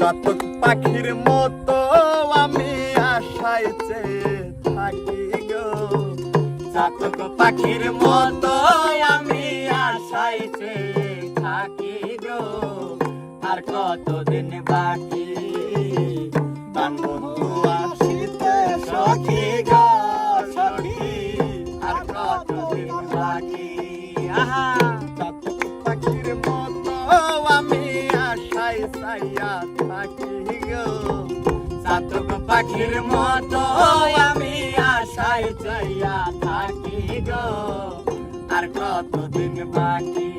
চাতক পাখির মতো আমি আশায় চেয়ে থাকি গো। চাতক পাখির মতো আমি আশায় চেয়ে থাকি গো। আর কতদিন বাকি চাতক পাখির মতো আমি আশায় চাইয়া থাকি গো। আর কতদিন বাকি?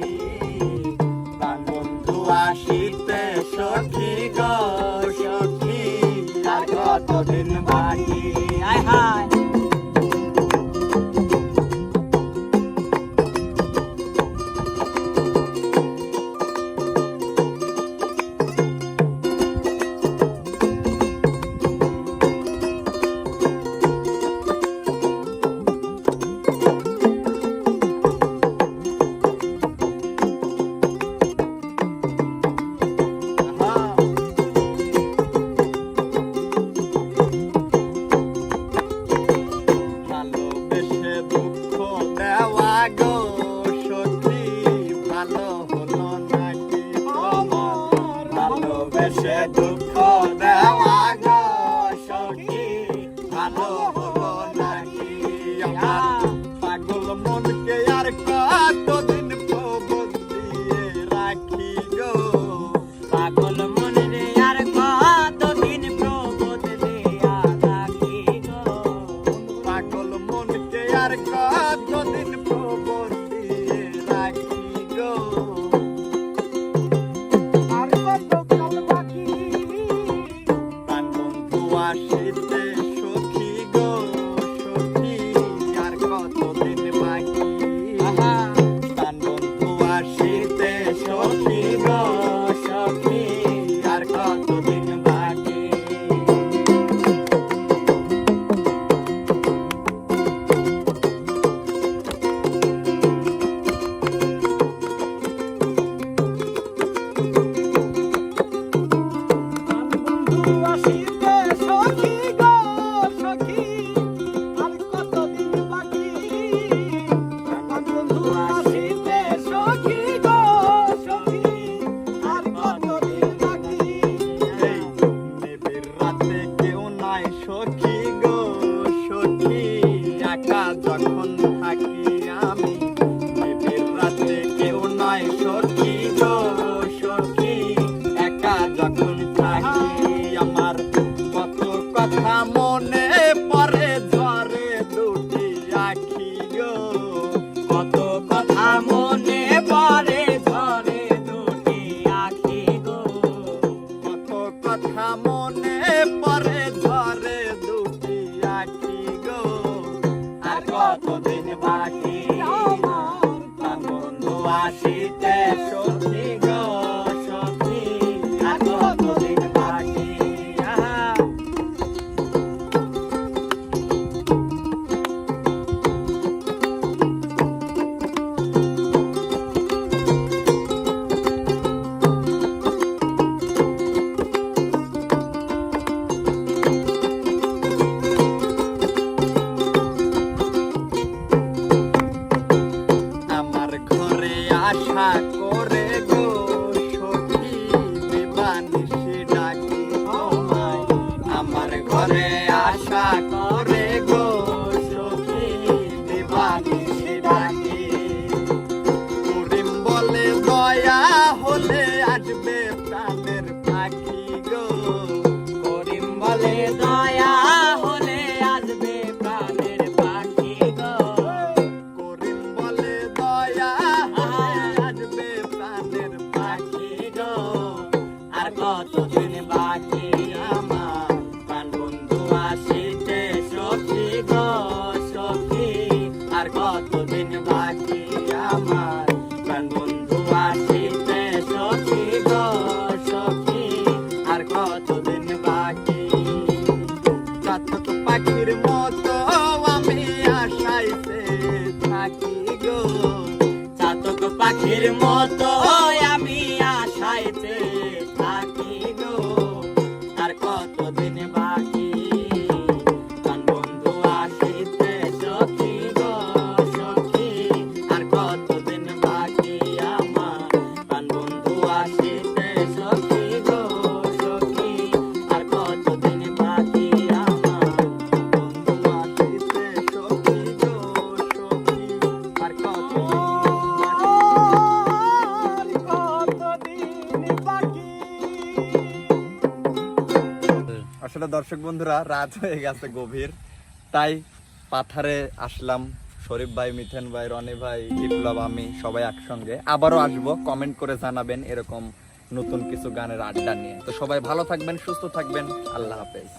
Toronto. ভালোবাসিতে সখী। te choque. রাগ করে গো সখী বিবানিসি ডাকি আমায় আমার ঘরে আশা করে গো সখী বিবানিসি ডাকি। করিম বলে, দয়া হলে আসবে প্রাণের পাখি গো। করিম বলে মতো আসলে দর্শক বন্ধুরা, রাত হয়ে গেছে গভীর। তাই পাথারে আসলাম। শরীফ ভাই, মিথেন ভাই, রনি ভাই, বিপ্লব, আমি সবাই একসঙ্গে। আবারও আসব। কমেন্ট করে জানাবেন এরকম নতুন কিছু গানের আড্ডা নিয়ে। তো সবাই ভালো থাকবেন, সুস্থ থাকবেন। আল্লাহ হাফেজ।